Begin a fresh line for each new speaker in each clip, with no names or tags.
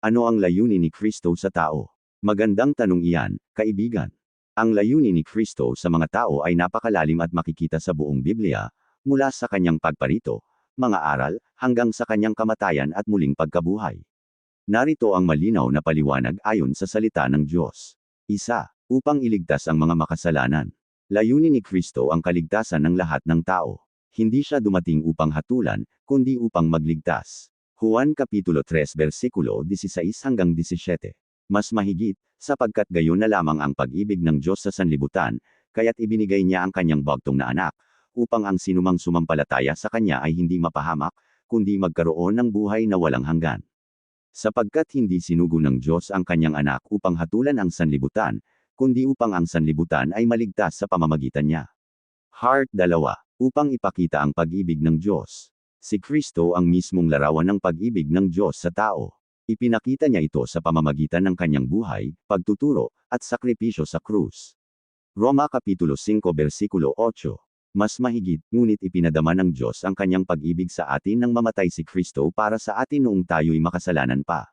Ano ang layunin ni Kristo sa tao? Magandang tanong iyan, kaibigan. Ang layunin ni Kristo sa mga tao ay napakalalim at makikita sa buong Biblia, mula sa kanyang pagparito, mga aral, hanggang sa kanyang kamatayan at muling pagkabuhay. Narito ang malinaw na paliwanag ayon sa salita ng Diyos. Isa, upang iligtas ang mga makasalanan. Layunin ni Kristo ang kaligtasan ng lahat ng tao. Hindi siya dumating upang hatulan, kundi upang magligtas. Juan Kapitulo 3 versikulo 16 hanggang 17. Mas mahigit, sapagkat gayon na lamang ang pag-ibig ng Diyos sa sanlibutan, kaya't ibinigay niya ang kanyang bagtong na anak, upang ang sinumang sumampalataya sa kanya ay hindi mapahamak, kundi magkaroon ng buhay na walang hanggan. Sapagkat hindi sinugo ng Diyos ang kanyang anak upang hatulan ang sanlibutan, kundi upang ang sanlibutan ay maligtas sa pamamagitan niya. Heart 2. Upang ipakita ang pag-ibig ng Diyos. Si Kristo ang mismong larawan ng pag-ibig ng Diyos sa tao. Ipinakita niya ito sa pamamagitan ng kanyang buhay, pagtuturo, at sakripisyo sa krus. Roma Kapitulo 5 versikulo 8. Mas mahigit, ngunit ipinadama ng Diyos ang kanyang pag-ibig sa atin nang mamatay si Kristo para sa atin noong tayo'y makasalanan pa.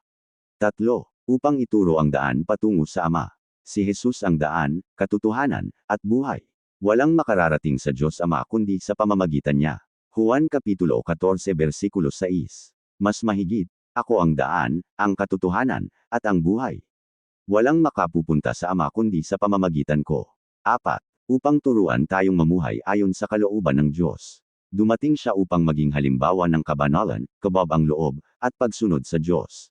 Tatlo, upang ituro ang daan patungo sa Ama. Si Jesus ang daan, katotohanan, at buhay. Walang makararating sa Diyos Ama kundi sa pamamagitan niya. Juan Kapitulo 14 versikulo 6. Mas mahigit, ako ang daan, ang katotohanan, at ang buhay. Walang makapupunta sa Ama kundi sa pamamagitan ko. Apat, upang turuan tayong mamuhay ayon sa kalooban ng Diyos. Dumating siya upang maging halimbawa ng kabanalan, kabab ang loob, at pagsunod sa Diyos.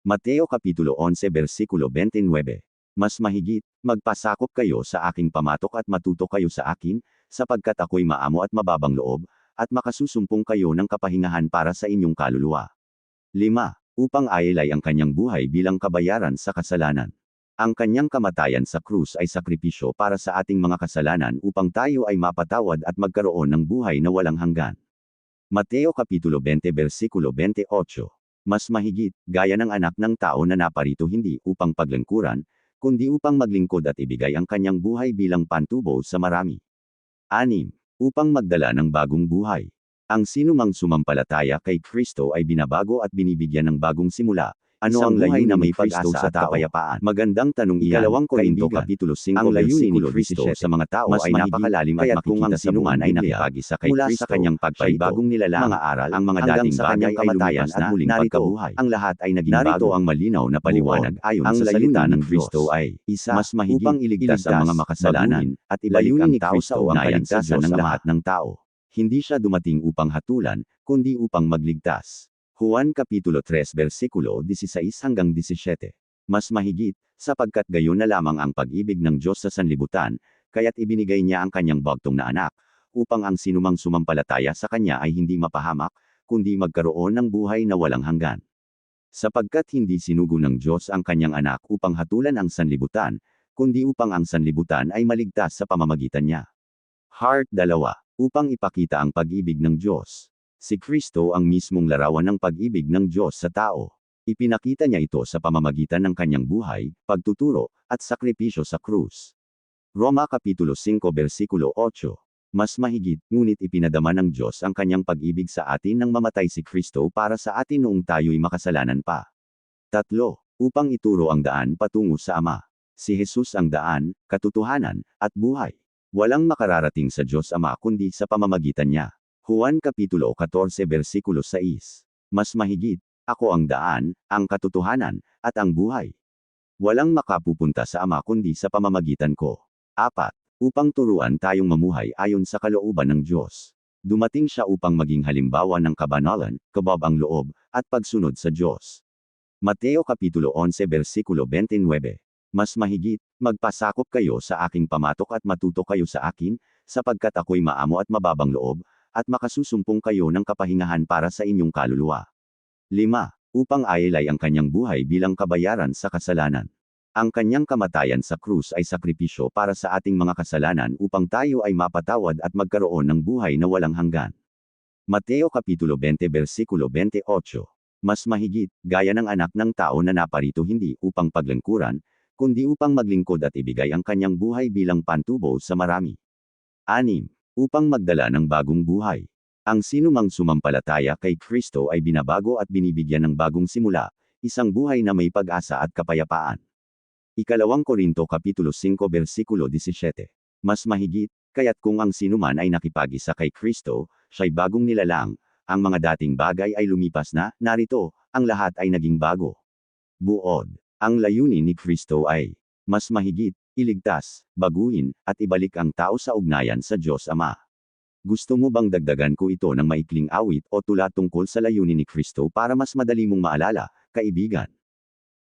Mateo Kapitulo 11 versikulo 29. Mas mahigit, magpasakop kayo sa aking pamatok at matuto kayo sa akin, sapagkat ako'y maamo at mababang loob, at makasusumpong kayo ng kapahingahan para sa inyong kaluluwa. 5. Upang ailay ang kanyang buhay bilang kabayaran sa kasalanan. Ang kanyang kamatayan sa krus ay sakripisyo para sa ating mga kasalanan upang tayo ay mapatawad at magkaroon ng buhay na walang hanggan. Mateo Kapitulo 20 versikulo 28. Mas mahigit, gaya ng anak ng tao na naparito hindi upang paglingkuran, kundi upang maglingkod at ibigay ang kanyang buhay bilang pantubo sa marami. 6. Upang magdala ng bagong buhay. Ang sinumang sumampalataya kay Kristo ay binabago at binibigyan ng bagong simula. Ano ang layunin
na may
Kristo sa
kapayapaan?
Magandang tanong iyan.
Ikalawang
Korinto. Kapitulo 5
Ang layunin ni Kristo
17.
sa mga tao
Mas
ay napakalalim at makikita sa
sinuman
buong
ay
Biblia,
nakipag-isa kay
mula sa kanyang
siya ay
pagparito,
bagong nilalang,
mga aral,
ang mga dating
sa
bagay ay
at
na,
muling pagkabuhay.
ang lahat ay naging
Narito
bago. ang malinaw na paliwanag ayon
ang
sa salita
ng
Kristo ay,
Isa,
mas mahigit,
upang iligtas ang mga makasalanan,
at ibalik ang tao sa
ang
ugnayan sa
ng
lahat ng tao. Hindi siya dumating upang hatulan, kundi upang magligtas. Juan Kapitulo 3 versikulo 16 hanggang 17. Mas mahigit, sapagkat gayon na lamang ang pag-ibig ng Diyos sa sanlibutan, kaya't ibinigay niya ang kanyang bagtong na anak, upang ang sinumang sumampalataya sa kanya ay hindi mapahamak, kundi magkaroon ng buhay na walang hanggan. Sapagkat hindi sinugo ng Diyos ang kanyang anak upang hatulan ang sanlibutan, kundi upang ang sanlibutan ay maligtas sa pamamagitan niya. Heart 2. Upang ipakita ang pag-ibig ng Diyos. Si Kristo ang mismong larawan ng pag-ibig ng Diyos sa tao. Ipinakita niya ito sa pamamagitan ng kanyang buhay, pagtuturo, at sakripisyo sa krus. Roma Kapitulo 5 versikulo 8. Mas mahigit, ngunit ipinadama ng Diyos ang kanyang pag-ibig sa atin nang mamatay si Kristo para sa atin noong tayo'y makasalanan pa. Tatlo, upang ituro ang daan patungo sa Ama. Si Jesus ang daan, katotohanan, at buhay. Walang makararating sa Diyos Ama kundi sa pamamagitan niya. Juan Kapitulo 14 versikulo 6. Mas mahigit, ako ang daan, ang katotohanan, at ang buhay. Walang makapupunta sa Ama kundi sa pamamagitan ko. 4. Upang turuan tayong mamuhay ayon sa kalooban ng Diyos. Dumating siya upang maging halimbawa ng kabanalan, kabab ang loob, at pagsunod sa Diyos. Mateo Kapitulo 11 versikulo 29. Mas mahigit, magpasakop kayo sa aking pamatok at matuto kayo sa akin, sapagkat ako'y maamo at mababang loob, at makasusumpong kayo ng kapahingahan para sa inyong kaluluwa. 5. Upang ailay ang kanyang buhay bilang kabayaran sa kasalanan. Ang kanyang kamatayan sa krus ay sakripisyo para sa ating mga kasalanan upang tayo ay mapatawad at magkaroon ng buhay na walang hanggan. Mateo Kapitulo 20 versikulo 28. Mas mahigit, gaya ng anak ng tao na naparito hindi upang paglingkuran, kundi upang maglingkod at ibigay ang kanyang buhay bilang pantubo sa marami. 6. Upang magdala ng bagong buhay. Ang sinumang sumampalataya kay Kristo ay binabago at binibigyan ng bagong simula, isang buhay na may pag-asa at kapayapaan. Ikalawang Korinto Kapitulo 5 Versikulo 17 Mas mahigit, kaya't kung ang sinuman ay nakipag-isa kay Kristo, siya'y bagong nilalang, ang mga dating bagay ay lumipas na, narito, ang lahat ay naging bago. Buod, ang layunin ni Kristo ay, mas mahigit, iligtas, baguhin, at ibalik ang tao sa ugnayan sa Diyos Ama. Gusto mo bang dagdagan ko ito ng maikling awit o tula tungkol sa layunin ni Kristo para mas madali mong maalala, kaibigan?